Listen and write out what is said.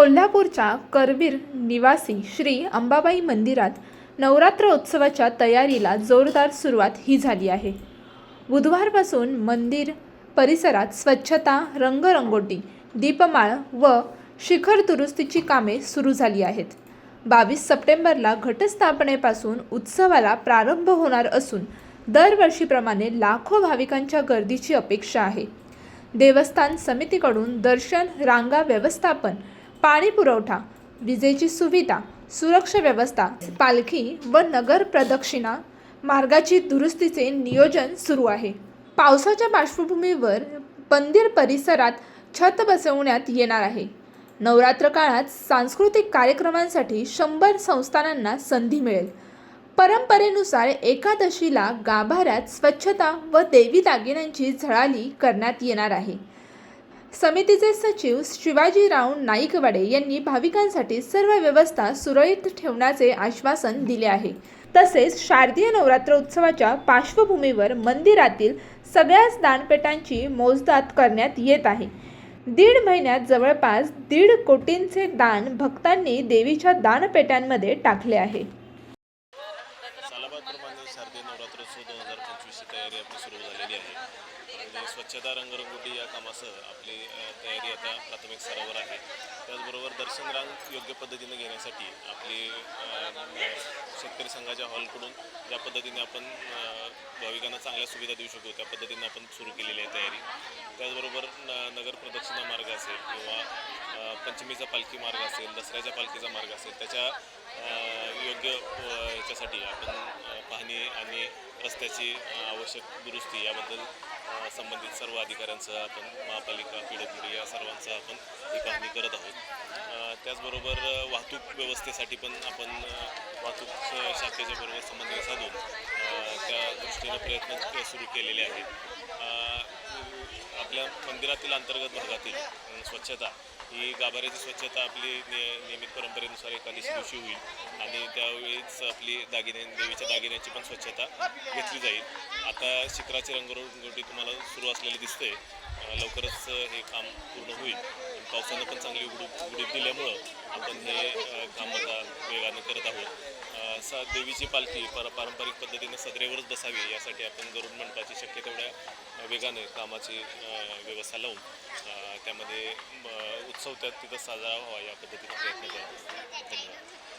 कोल्हापूरच्या करवीर निवासी श्री अंबाबाई मंदिरात नवरात्र उत्सवाच्या तयारीला जोरदार सुरुवात ही झाली आहे. बुधवारपासून मंदिर परिसरात स्वच्छता रंगरंगोटी दीपमाळ व शिखर दुरुस्तीची कामे सुरू झाली आहेत. बावीस सप्टेंबरला घटस्थापनेपासून उत्सवाला प्रारंभ होणार असून दरवर्षीप्रमाणे लाखो भाविकांच्या गर्दीची अपेक्षा आहे. देवस्थान समितीकडून दर्शन रांगा व्यवस्थापन पाणी पुरवठा विजेची सुविधा सुरक्षा व्यवस्था पालखी व नगर प्रदक्षिणा मार्गाची दुरुस्तीचे नियोजन सुरू आहे. पावसाच्या पार्श्वभूमीवर मंदिर परिसरात छत बसवण्यात येणार आहे. नवरात्र काळात सांस्कृतिक कार्यक्रमांसाठी शंभर संस्थानांना संधी मिळेल. परंपरेनुसार एकादशीला गाभाऱ्यात स्वच्छता व देवी दागिन्यांची झळाली करण्यात येणार आहे. समितीचे सचिव शिवाजीराव नाईकवाडे यांनी भाविकांसाठी सर्व व्यवस्था सुरळीत ठेवण्याचे आश्वासन दिले आहे. तसेच शारदीय नवरात्र उत्सवाच्या पार्श्वभूमीवर मंदिरातील सगळ्याच दानपेटांची मोजदाद करण्यात येत आहे. दीड महिन्यात जवळपास दीड कोटींचे दान भक्तांनी देवीच्या दानपेट्यांमध्ये टाकले आहे. शारदीय नवरात्रोत्सव दोन हजार पंचवीसची तयारी आपली सुरू झालेली आहे. आणि स्वच्छता रंगरंगोटी या कामासह आपली तयारी आता प्राथमिक स्तरावर आहे. त्याचबरोबर दर्शन रांग योग्य पद्धतीने घेण्यासाठी आपली शेतकरी संघाच्या हॉलकडून ज्या पद्धतीने आपण भाविकांना चांगल्या सुविधा देऊ शकू त्या पद्धतीने आपण सुरू केलेली आहे तयारी. त्याचबरोबर न नगर प्रदक्षिणा मार्ग असेल किंवा पंचमीचा पालखी मार्ग असेल दसऱ्याच्या पालखीचा मार्ग असेल त्याच्या योग्य याच्यासाठी आपण पाहणी आणि रस्त्याची आवश्यक दुरुस्ती याबद्दल संबंधित सर्व अधिकाऱ्यांसह आपण महापालिका पी डब्ल्यू या सर्वांसह आपण ही पाहणी करत आहोत. त्याचबरोबर वाहतूक व्यवस्थेसाठी पण आपण वाहतूक शाखेच्या बरोबर समन्वय साधून त्या दृष्टीने प्रयत्न सुरू केलेले आहेत. आपल्या मंदिरातील अंतर्गत भागातील स्वच्छता ही गाभाऱ्याची स्वच्छता आपली नि नियमित परंपरेनुसार एकादशी दिवशी होईल. आणि त्यावेळीच आपली दागिने देवीच्या दागिन्यांची पण स्वच्छता घेतली जाईल. आता शिखराची रंगरंगोटी तुम्हाला सुरू असलेली दिसते. लवकरच हे काम पूर्ण होईल. पावसानं पण चांगली उघडूप उघडीप दिल्यामुळं आपण हे काम आता वेगानं करत आहोत अ, सा देवीची पालखी पर पारंपरिक पद्धतीने सदरेवरच बसावी यासाठी आपण गरुड मंडपाची शक्य तेवढ्या वेगाने कामाची व्यवस्था लावून त्यामध्ये उत्सव त्यात तिथं साजरा व्हावा या पद्धतीने प्रयत्न करतो धन्यवाद.